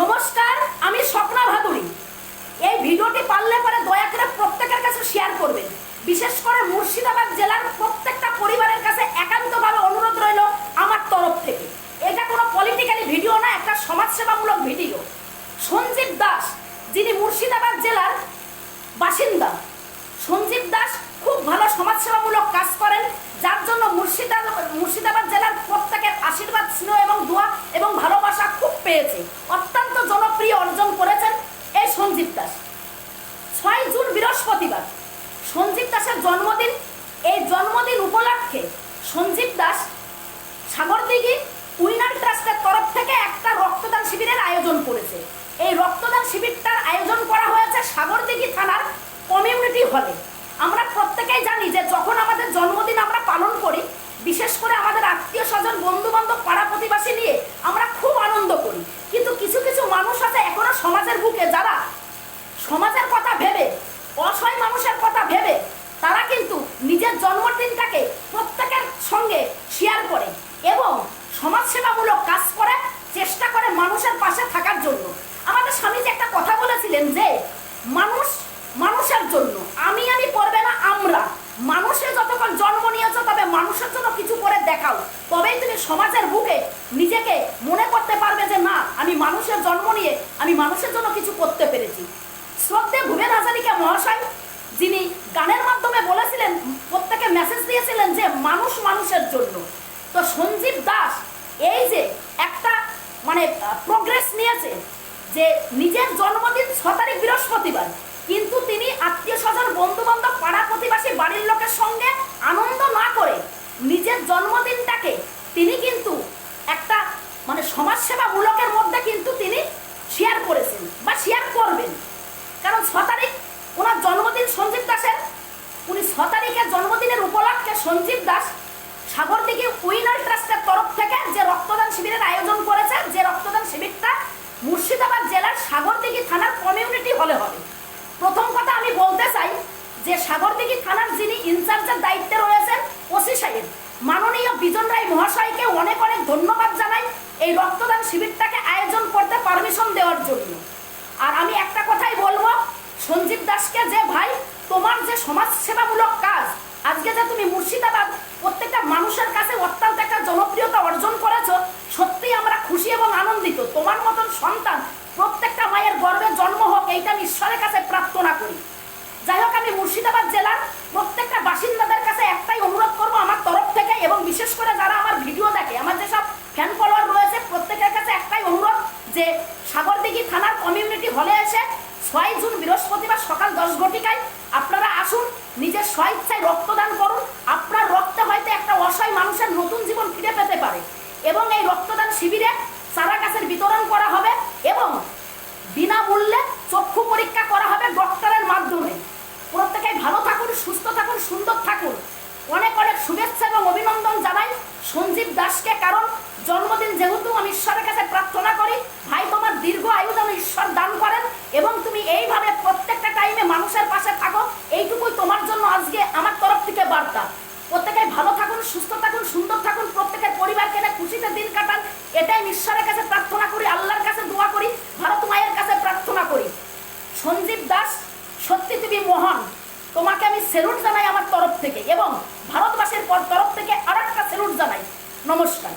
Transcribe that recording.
নমস্কার, আমি স্বপ্না ভাদুরী। এই ভিডিওটি পারলে পরে দয়া করে প্রত্যেকের কাছে শেয়ার করবেন। বিশেষ করে মুর্শিদাবাদ জেলার প্রত্যেকটা পরিবারের কাছে একান্তভাবে অনুরোধ রইল আমার তরফ থেকে। এটা কোনো পলিটিক্যালি ভিডিও না, একটা সমাজসেবামূলক ভিডিও সঞ্জীব দাস, যিনি মুর্শিদাবাদ জেলার বাসিন্দা, সঞ্জীব দাস খুব ভালো সমাজসেবামূলক কাজ করেন। যার জন্য মুর্শিদাবাদ মুর্শিদাবাদ জেলার প্রত্যেকের আশীর্বাদ, স্নেহ এবং দোয়া এবং ভালোবাসা খুব পেয়েছে অত্যন্ত জনপ্রিয় অর্জন করেছেন এই সঞ্জীব দাস ছয় জুন বৃহস্পতিবার সঞ্জীব দাসের জন্মদিন, এই জন্মদিন উপলক্ষে সঞ্জীব দাস সাগরদিঘি উইনার ট্রাস্টের তরফ থেকে একটা রক্তদান শিবিরের আয়োজন করেছে। এই রক্তদান শিবিরটার আয়োজন করা হয়েছে সাগরদিঘি থানার কমিউনিটি হলে। আমরা প্রত্যেকেই জানি যে যখন আমাদের জন্মদিন আমরা পালন করি, বিশেষ করে আমাদের আত্মীয় স্বজন বন্ধু বান্ধব পাড়া প্রতিবাসী নিয়ে আমরা খুব আনন্দ করি কিন্তু কিছু কিছু মানুষ আছে এখনও সমাজের বুকে যারা সমাজের কথা ভেবে অসহায় মানুষের কথা ভেবে তারা কিন্তু নিজের জন্মদিনটাকে প্রত্যেকের সঙ্গে শেয়ার করে এবং সমাজসেবামূলক কাজ করে, চেষ্টা করে মানুষের পাশে থাকার জন্য। আমাদের স্বামীজি একটা কথা বলেছিলেন যে, মানুষ মানুষের জন্য। আমি আমি করবে না, আমরা। মানুষের যতক্ষণ জন্ম নিয়েছো, তবে মানুষের জন্য কিছু করে দেখাও। তবেই তুমি সমাজের বুকে নিজেকে মনে করতে পারবে যে, না, আমি মানুষের জন্ম নিয়ে, আমি মানুষের জন্য কিছু করতে পেরেছি। শ্রদ্ধে ভুবেন হাজারিকা মহাশয়, যিনি গানের মাধ্যমে বলেছিলেন, প্রত্যেকে মেসেজ দিয়েছিলেন যে মানুষ মানুষের জন্য। তো সঞ্জীব দাস এই যে একটা মানে প্রোগ্রেস নিয়েছে যে নিজের জন্মদিন ছ তারিখ বৃহস্পতিবার, কিন্তু তিনি আত্মীয় স্বজন বন্ধু বান্ধব পাড়া প্রতিবাসী বাড়ির লোকের সঙ্গে আনন্দ না করে নিজের জন্মদিনটাকে তিনি কিন্তু একটা মানে সমাজসেবামূলকের মধ্যে কিন্তু তিনি শেয়ার করেছেন বা শেয়ার করবেন। কারণ ছ তারিখ ওনার জন্মদিন সঞ্জীব দাসের ছ তারিখের জন্মদিনের উপলক্ষে সঞ্জীব দাস সাগরদিঘি উইনার ট্রাস্টের তরফ থেকে যে রক্তদান শিবিরের আয়োজন করেছে, যে রক্তদান শিবিরটা মুর্শিদাবাদ জেলার সাগরদিঘি থানার কমিউনিটি হলে হবে। প্রথম কথা আমি বলতে চাই যে সাগরদিঘি থানার যিনি ইনচার্জের দায়িত্বে রয়েছেন, ওসি সাহেব, মাননীয় বিজন রায় মহাশয়কে অনেক অনেক ধন্যবাদ জানাই এই রক্তদান শিবিরটাকে আয়োজন করতে পারমিশন দেওয়ার জন্য। আর আমি একটা কথাই বলব, সঞ্জীব দাসকে যে ভাই, তোমার যে সমাজ তুমি মুর্শিদাবাদ প্রত্যেকটা মানুষের কাছে অত্যন্ত একটা জনপ্রিয়তা অর্জন করেছ, সত্যিই আমরা খুশি এবং আনন্দিত। তোমার মতন সন্তান প্রত্যেকটা মায়ের গর্বে জন্ম হোক, এইটা আমি ঈশ্বরের কাছে প্রার্থনা করি। যাই হোক, আমি মুর্শিদাবাদ জেলার প্রত্যেকটা বাসিন্দাদের কাছে একটাই অনুরোধ করব আমার তরফ থেকে এবং বিশেষ করে যারা আমার ভিডিও দেখে, আমার যেসব ফ্যান ফলোয়ার রয়েছে, প্রত্যেকের কাছে একটাই অনুরোধ যে সাগরদিঘি থানার কমিউনিটি হলে এসে ছয় জুন বৃহস্পতিবার নিজের স্বইচ্ছায় রক্তদান করুন। আপনার রক্তে হয়তো একটা অসহায় মানুষের নতুন জীবন ফিরে পেতে পারে। এবং এই রক্তদান শিবিরে সারা গাছের বিতরণ করা হবে এবং বিনামূল্যে চক্ষু পরীক্ষা করা হবে ডক্টরের মাধ্যমে। প্রত্যেকে ভালো থাকুন, সুস্থ থাকুন, সুন্দর থাকুন। অনেক অনেক শুভেচ্ছা এবং অভিনন্দন জানাই সঞ্জীব দাসকে, কারণ জন্মদিন যেহেতু, আমি ঈশ্বরের কাছে প্রার্থনা করি ভাই তোমার দীর্ঘ আয়ু যেন ঈশ্বর দান করেন এবং তুমি এইভাবে প্রত্যেকটা টাইমে মানুষের পাশে থাকো এইটুকুই তোমার জন্য আজকে আমার তরফ থেকে বার্তা প্রত্যেকে ভালো থাকুন সুস্থ থাকুন সুন্দর থাকুন প্রত্যেকের পরিবারকে নিয়ে খুশিতে দিন কাটান এটাই আমি ঈশ্বরের কাছে প্রার্থনা করি আল্লাহর কাছে দোয়া করি ভারত মায়ের কাছে প্রার্থনা করি সঞ্জীব দাস সত্যি তুমি মহান তোমাকে আমি সেলুট জানাই আমার তরফ থেকে এবং ভারতবাসীর তরফ থেকে আর একটা সেলুট জানাই। নমস্কার।